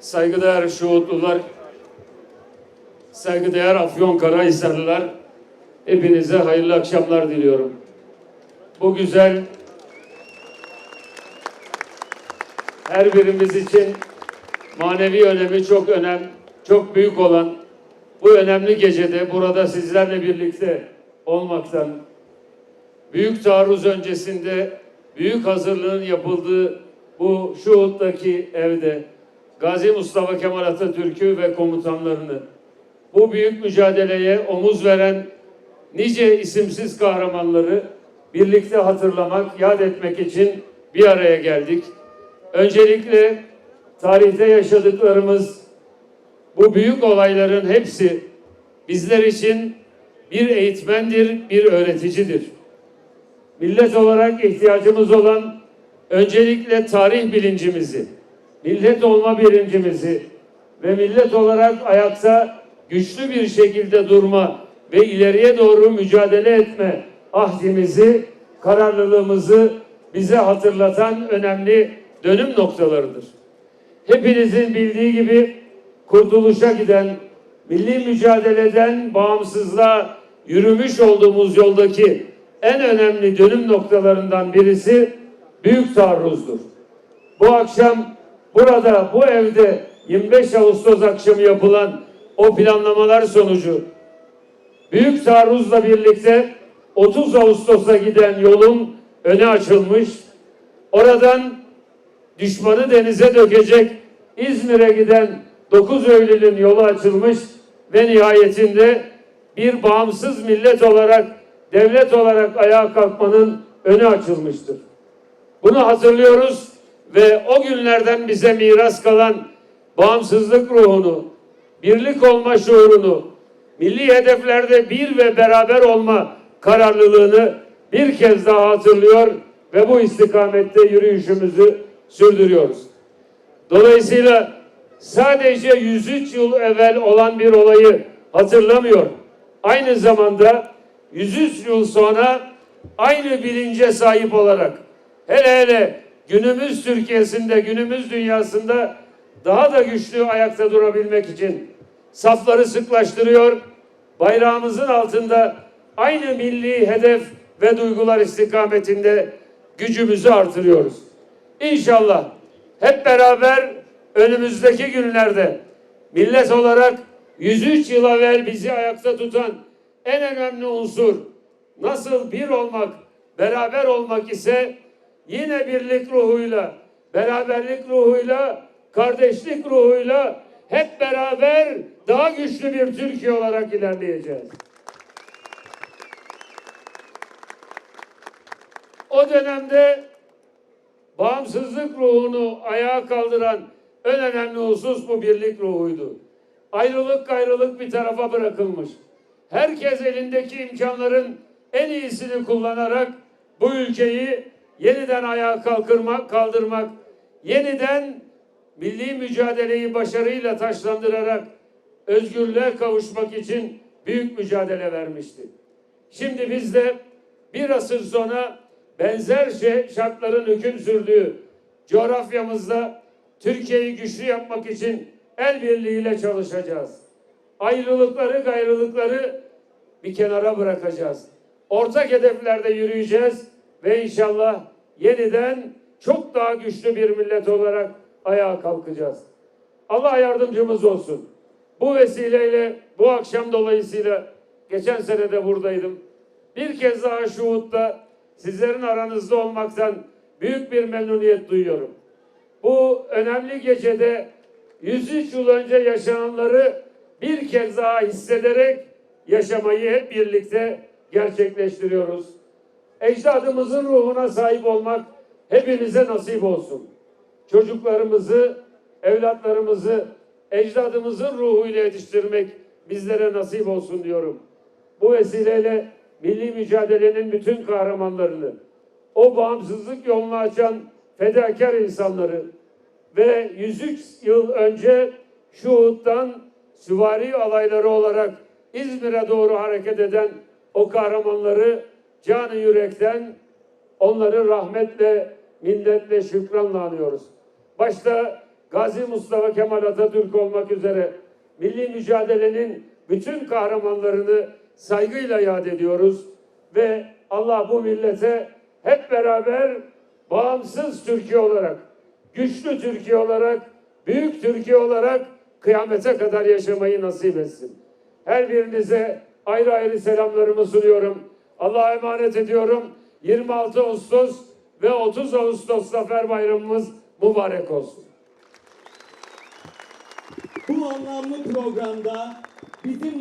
saygıdeğer Şuhutlular, saygıdeğer Afyonkarahisarlılar, hepinize hayırlı akşamlar diliyorum. Bu güzel, her birimiz için manevi önemi çok önem, çok büyük olan bu önemli gecede burada sizlerle birlikte olmaktan, büyük taarruz öncesinde büyük hazırlığın yapıldığı bu Şuhut'taki evde Gazi Mustafa Kemal Atatürk'ü ve komutanlarını bu büyük mücadeleye omuz veren nice isimsiz kahramanları birlikte hatırlamak, yad etmek için bir araya geldik. Öncelikle tarihte yaşadıklarımız bu büyük olayların hepsi bizler için bir eğitmendir, bir öğreticidir. Millet olarak ihtiyacımız olan öncelikle tarih bilincimizi, millet olma bilincimizi ve millet olarak ayakta güçlü bir şekilde durma ve ileriye doğru mücadele etme ahdimizi, kararlılığımızı bize hatırlatan önemli dönüm noktalarıdır. Hepinizin bildiği gibi kurtuluşa giden, milli mücadeleden bağımsızlığa yürümüş olduğumuz yoldaki en önemli dönüm noktalarından birisi Büyük Taarruz'dur. Bu akşam burada bu evde 25 Ağustos akşamı yapılan o planlamalar sonucu Büyük Taarruz'la birlikte 30 Ağustos'a giden yolun önü açılmış. Oradan düşmanı denize dökecek İzmir'e giden 9 Eylül'ün yolu açılmış ve nihayetinde bir bağımsız millet olarak, devlet olarak ayağa kalkmanın önü açılmıştır. Bunu hatırlıyoruz ve o günlerden bize miras kalan bağımsızlık ruhunu, birlik olma şuurunu, milli hedeflerde bir ve beraber olma kararlılığını bir kez daha hatırlıyor ve bu istikamette yürüyüşümüzü sürdürüyoruz. Dolayısıyla sadece 103 yıl evvel olan bir olayı hatırlamıyor. Aynı zamanda 103 yıl sonra aynı bilince sahip olarak hele hele günümüz Türkiye'sinde, günümüz dünyasında daha da güçlü ayakta durabilmek için safları sıklaştırıyor. Bayrağımızın altında aynı milli hedef ve duygular istikametinde gücümüzü artırıyoruz. İnşallah hep beraber önümüzdeki günlerde millet olarak 103 yıl evvel bizi ayakta tutan en önemli unsur nasıl bir olmak, beraber olmak ise yine birlik ruhuyla, beraberlik ruhuyla, kardeşlik ruhuyla hep beraber daha güçlü bir Türkiye olarak ilerleyeceğiz. O dönemde bağımsızlık ruhunu ayağa kaldıran en önemli husus bu birlik ruhuydu. Ayrılık gayrılık bir tarafa bırakılmış. Herkes elindeki imkanların en iyisini kullanarak bu ülkeyi yeniden ayağa kalkırmak, kaldırmak, yeniden milli mücadeleyi başarıyla taşlandırarak özgürlüğe kavuşmak için büyük mücadele vermişti. Şimdi biz de bir asır sonra benzer şey, şartların hüküm sürdüğü coğrafyamızda Türkiye'yi güçlü yapmak için el birliğiyle çalışacağız. Ayrılıkları, gayrılıkları bir kenara bırakacağız. Ortak hedeflerde yürüyeceğiz ve inşallah yeniden çok daha güçlü bir millet olarak ayağa kalkacağız. Allah yardımcımız olsun. Bu vesileyle bu akşam dolayısıyla geçen sene de buradaydım. Bir kez daha Şuhut'ta sizlerin aranızda olmaktan büyük bir memnuniyet duyuyorum. Bu önemli gecede 103 yıl önce yaşananları bir kez daha hissederek yaşamayı hep birlikte gerçekleştiriyoruz. Ecdadımızın ruhuna sahip olmak hepimize nasip olsun. Çocuklarımızı, evlatlarımızı ecdadımızın ruhuyla yetiştirmek bizlere nasip olsun diyorum. Bu vesileyle milli mücadelenin bütün kahramanlarını, o bağımsızlık yolunu açan fedakar insanları ve 103 yıl önce Şuhut'tan süvari alayları olarak İzmir'e doğru hareket eden o kahramanları canı yürekten onları rahmetle, minnetle, şükranla anıyoruz. Başta Gazi Mustafa Kemal Atatürk olmak üzere milli mücadelenin bütün kahramanlarını saygıyla yad ediyoruz ve Allah bu millete hep beraber bağımsız Türkiye olarak, güçlü Türkiye olarak, büyük Türkiye olarak kıyamete kadar yaşamayı nasip etsin. Her birinize ayrı ayrı selamlarımı sunuyorum. Allah'a emanet ediyorum. 26 Ağustos ve 30 Ağustos Zafer Bayramımız mübarek olsun. Bu anlamlı programda bizim